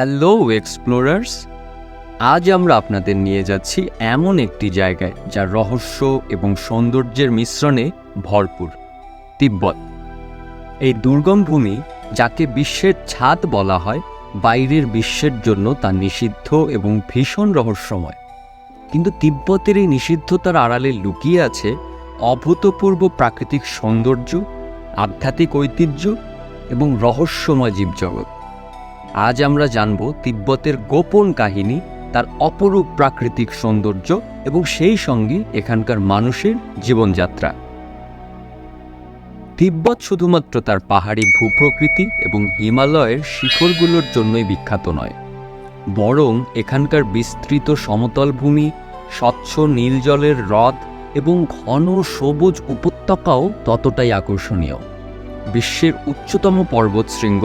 Hello explorers আজ আমরা আপনাদের নিয়ে যাচ্ছি এমন একটি জায়গায় যা রহস্য এবং সৌন্দর্যের মিশ্রণে ভরপুর, তিব্বত। এই দুর্গম ভূমি, যাকে বিশ্বের ছাদ বলা হয়, বাইরের বিশ্বের জন্য তা নিষিদ্ধ এবং ভীষণ রহস্যময়। কিন্তু তিব্বতের এই নিষিদ্ধতার আড়ালে লুকিয়ে আছে অভূতপূর্ব প্রাকৃতিক সৌন্দর্য, আধ্যাত্মিক ঐতিহ্য এবং রহস্যময় জীবজগৎ। আজ আমরা জানব তিব্বতের গোপন কাহিনী, তার অপরূপ প্রাকৃতিক সৌন্দর্য এবং সেই সঙ্গে এখানকার মানুষের জীবনযাত্রা। তিব্বত শুধুমাত্র তার পাহাড়ি ভূপ্রকৃতি এবং হিমালয়ের শিখরগুলোর জন্যই বিখ্যাত নয়, বরং এখানকার বিস্তৃত সমতল ভূমি, স্বচ্ছ নীল জলের হ্রদ এবং ঘন সবুজ উপত্যকাও ততটাই আকর্ষণীয়। বিশ্বের উচ্চতম পর্বতশৃঙ্গ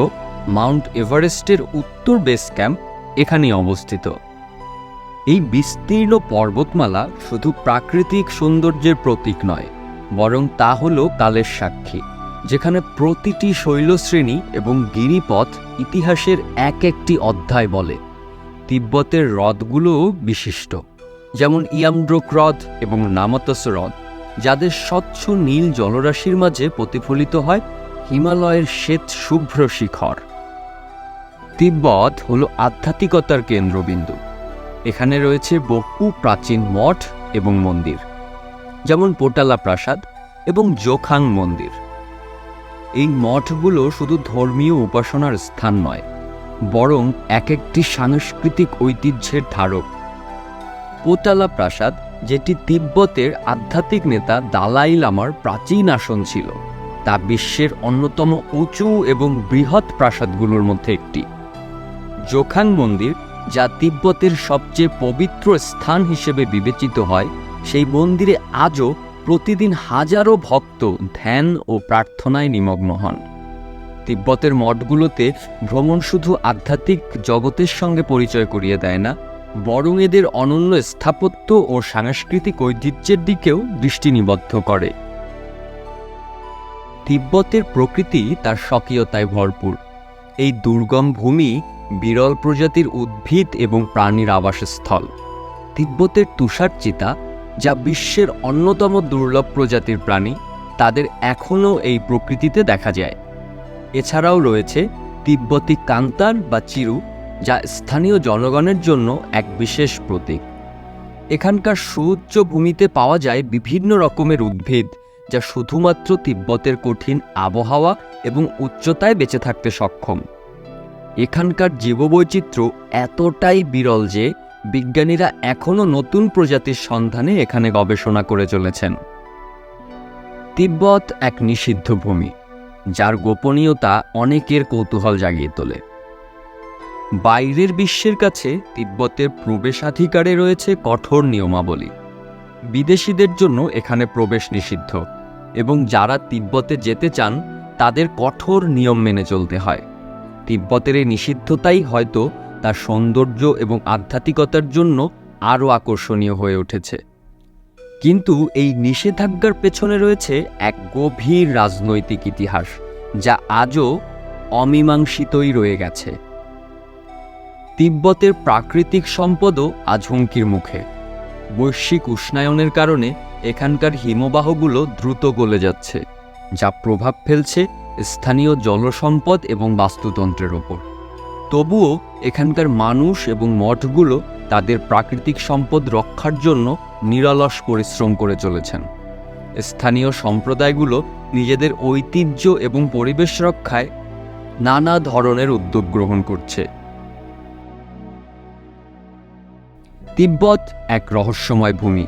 মাউন্ট এভারেস্টের উত্তর বেস ক্যাম্প এখানেই অবস্থিত। এই বিস্তীর্ণ পর্বতমালা শুধু প্রাকৃতিক সৌন্দর্যের প্রতীক নয়, বরং তা হল কালের সাক্ষী, যেখানে প্রতিটি শৈলশ্রেণী এবং গিরিপথ ইতিহাসের এক একটি অধ্যায় বলে। তিব্বতের হ্রদগুলোও বিশিষ্ট, যেমন ইয়ামড্রোক হ্রদ এবং নামতস হ্রদ, যাদের স্বচ্ছ নীল জলরাশির মাঝে প্রতিফলিত হয় হিমালয়ের শ্বেত শুভ্র শিখর। তিব্বত হল আধ্যাত্মিকতার কেন্দ্রবিন্দু। এখানে রয়েছে বহু প্রাচীন মঠ এবং মন্দির, যেমন পোটালা প্রাসাদ এবং জোখাং মন্দির। এই মঠগুলো শুধু ধর্মীয় উপাসনার স্থান নয়, বরং এক একটি সাংস্কৃতিক ঐতিহ্যের ধারক। পোটালা প্রাসাদ, যেটি তিব্বতের আধ্যাত্মিক নেতা দালাই লামার প্রাচীন আসন ছিল, তা বিশ্বের অন্যতম উঁচু এবং বৃহৎ প্রাসাদগুলোর মধ্যে একটি। জোখাং মন্দির, যা তিব্বতের সবচেয়ে পবিত্র স্থান হিসেবে বিবেচিত হয়, সেই মন্দিরে আজও প্রতিদিন হাজারো ভক্ত ধ্যান ও প্রার্থনায় নিমগ্ন হন। তিব্বতের মঠগুলোতে ভ্রমণ শুধু আধ্যাত্মিক জগতের সঙ্গে পরিচয় করিয়ে দেয় না, বরং এদের অনন্য স্থাপত্য ও সাংস্কৃতিক ঐতিহ্যের দিকেও দৃষ্টি নিবদ্ধ করে। তিব্বতের প্রকৃতি তার স্বকীয়তায় ভরপুর। এই দুর্গম ভূমি বিরল প্রজাতির উদ্ভিদ এবং প্রাণীর আবাসস্থল। তিব্বতের তুষার চিতা যা বিশ্বের অন্যতম দুর্লভ প্রজাতির প্রাণী, তাদের এখনও এই প্রকৃতিতে দেখা যায়। এছাড়াও রয়েছে তিব্বতী কান্তার বা চিরু, যা স্থানীয় জনগণের জন্য এক বিশেষ প্রতীক। এখানকার সুউচ্চ ভূমিতে পাওয়া যায় বিভিন্ন রকমের উদ্ভিদ যা শুধুমাত্র তিব্বতের কঠিন আবহাওয়া এবং উচ্চতায় বেঁচে থাকতে সক্ষম। এখানকার জীববৈচিত্র্য এতটাই বিরল যে বিজ্ঞানীরা এখনও নতুন প্রজাতির সন্ধানে এখানে গবেষণা করে চলেছেন। তিব্বত এক নিষিদ্ধ ভূমি, যার গোপনীয়তা অনেকের কৌতূহল জাগিয়ে তোলে। বাইরের বিশ্বের কাছে তিব্বতের প্রবেশাধিকারে রয়েছে কঠোর নিয়মাবলী। বিদেশিদের জন্য এখানে প্রবেশ নিষিদ্ধ। এবং যারা তিব্বতে যেতে চান, তাদের কঠোর নিয়ম মেনে চলতে হয়। তিব্বতের এই নিষিদ্ধতাই হয়তো তার সৌন্দর্য এবং আধ্যাত্মিকতার জন্য আরও আকর্ষণীয় হয়ে উঠেছে। কিন্তু এই নিষেধাজ্ঞার পেছনে রয়েছে এক গভীর রাজনৈতিক ইতিহাস, যা আজও অমীমাংসিতই রয়ে গেছে। তিব্বতের প্রাকৃতিক সম্পদও আজ হুমকির মুখে। বৈশ্বিক উষ্ণায়নের কারণে এখানকার হিমবাহগুলো দ্রুত গলে যাচ্ছে, যা প্রভাব ফেলছে স্থানীয় জলসম্পদ এবং বাস্তুতন্ত্রের ওপর। তবুও এখানকার মানুষ এবং মঠগুলো তাদের প্রাকৃতিক সম্পদ রক্ষার জন্য নিরলস পরিশ্রম করে চলেছেন। স্থানীয় সম্প্রদায়গুলো নিজেদের ঐতিহ্য এবং পরিবেশ রক্ষায় নানা ধরনের উদ্যোগ গ্রহণ করছে। তিব্বত এক রহস্যময় ভূমি।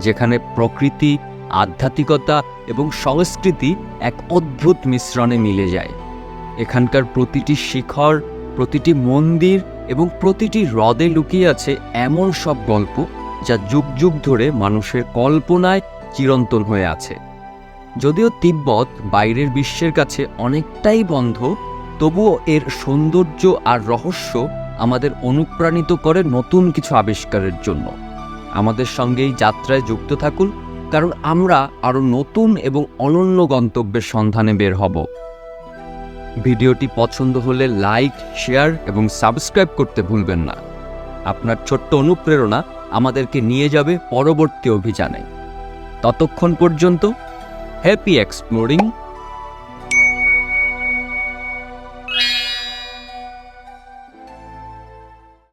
যেখানে প্রকৃতি, আধ্যাত্মিকতা এবং সংস্কৃতি এক অদ্ভুত মিশ্রণে মিলে যায়। এখানকার প্রতিটি শিখর, প্রতিটি মন্দির এবং প্রতিটি হ্রদে লুকিয়ে আছে এমন সব গল্প যা যুগ যুগ ধরে মানুষের কল্পনায় চিরন্তন হয়ে আছে। যদিও তিব্বত বাইরের বিশ্বের কাছে অনেকটাই বন্ধ, তবুও এর সৌন্দর্য আর রহস্য আমাদের অনুপ্রাণিত করে নতুন কিছু আবিষ্কারের জন্য। আমাদের সঙ্গে এই যাত্রায় যুক্ত থাকুন, কারণ আমরা আরও নতুন এবং অনন্য গন্তব্যের সন্ধানে বের হব। ভিডিওটি পছন্দ হলে লাইক, শেয়ার এবং সাবস্ক্রাইব করতে ভুলবেন না। আপনার ছোট্ট অনুপ্রেরণা আমাদেরকে নিয়ে যাবে পরবর্তী অভিযানে। ততক্ষণ পর্যন্ত হ্যাপি এক্সপ্লোরিং